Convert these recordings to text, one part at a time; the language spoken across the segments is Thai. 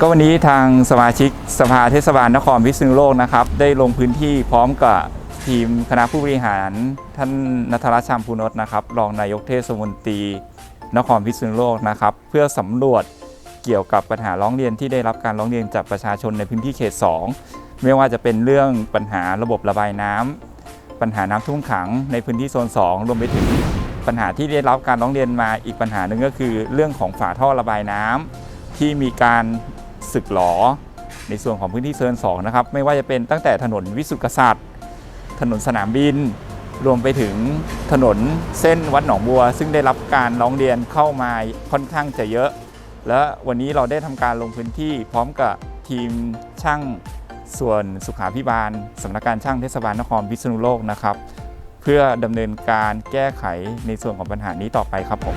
ก็วันนี้ทางสมาชิกสภาเทศบาลนครพิษณุโลกนะครับ ได้ลงพื้นที่พร้อมกับทีมคณะผู้บริหาร ท่านนัทรัชชามพูนทนะครับรองนายกเทศมนตรีนครพิษณุโลกนะครับ เพื่อสำรวจเกี่ยวกับปัญหาร้องเรียนที่ได้รับการร้องเรียนจากประชาชนในพื้นที่เขต 2 ไม่ว่าจะเป็นเรื่องปัญหาระบบระบายน้ำปัญหาน้ำท่วมขังในพื้นที่โซน 2 รวมไปถึงปัญหาที่ได้รับการร้องเรียนมาอีกปัญหาหนึ่งก็คือ เรื่องของฝาท่อระบายน้ำ ที่มีการสึกหลอในส่วนของพื้นที่เซินสองนะครับไม่ว่าจะเป็นตั้งแต่ถนนวิสุทธิกษัตริย์ ถนนสนามบิน รวมไปถึงถนนเส้นวัดหนองบัว ซึ่งได้รับการร้องเรียนเข้ามาค่อนข้างจะเยอะ และวันนี้เราได้ทำการลงพื้นที่พร้อมกับทีมช่างส่วนสุขาพิบาลสำนักการช่างเทศบาลนครพิษณุโลกนะครับ เพื่อดำเนินการแก้ไขในส่วนของปัญหานี้ต่อไปครับผม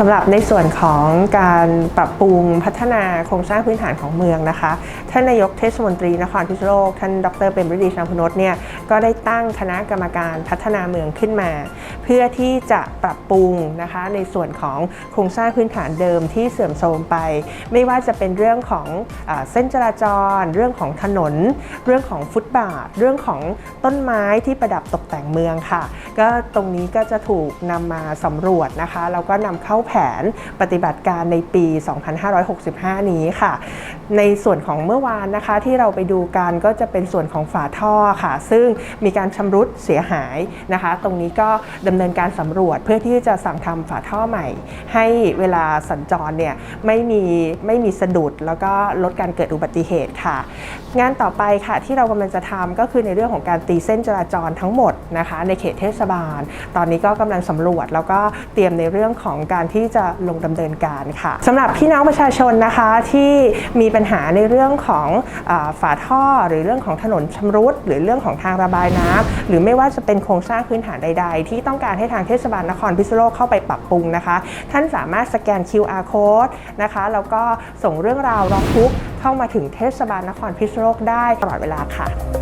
สำหรับในส่วนของการปรับปรุงพัฒนาโครงสร้างพื้นฐานของเมืองนะคะ ท่านนายกเทศมนตรีนครพิษณุโลก ท่านดรเป็นบริดีชางพนตเนี่ยก็ได้ตั้งคณะกรรมการพัฒนาเมืองขึ้นมา เพื่อที่จะปรับปรุงนะคะในส่วนของโครงสร้างพื้นฐานเดิมที่เสื่อมโทรมไป ไม่ว่าจะเป็นเรื่องของอเส้นจราจร เรื่องของถนน เรื่องของฟุตบาท เรื่องของต้นไม้ที่ประดับตกแต่งเมืองค่ะ ก็ตรงนี้ก็จะถูกนำมาสำรวจนะคะแล้วก็นำเข้าแผนปฏิบัติการในปี 2565 นี้ค่ะ ในส่วนของเมื่อวานนะคะที่เราไปดูกันก็จะเป็นส่วนของฝาท่อค่ะ ซึ่งมีการชำรุดเสียหายนะคะ ตรงนี้ก็ดำเนินการสำรวจเพื่อที่จะสั่งทำฝาท่อใหม่ ให้เวลาสัญจรเนี่ยไม่มีไม่มีสะดุดแล้วก็ลดการเกิดอุบัติเหตุค่ะ งานต่อไปค่ะที่เรากำลังจะทำก็คือในเรื่องของการตีเส้นจราจรทั้งหมดนะคะ ในเขตเทศบาล ตอนนี้ก็กำลังสำรวจแล้วก็เตรียมในเรื่องของการที่จะลงดำเนินการค่ะสำหรับพี่น้องประชาชนนะคะที่มีปัญหาในเรื่องของอฝาท่อ หรือเรื่องของถนนชำรุด หรือเรื่องของทางระบายน้ำหรือไม่ว่าจะเป็นโครงสร้างพื้นฐานใด ๆ ที่ต้องการให้ทางเทศบาลนครพิษณุโลกเข้าไปปรับปรุงนะคะ ท่านสามารถสแกน QR code นะคะแล้วก็ส่งเรื่องราวร้องทุกข์เข้ามาถึงเทศบาลนครพิษณุโลกได้ตลอดเวลาค่ะ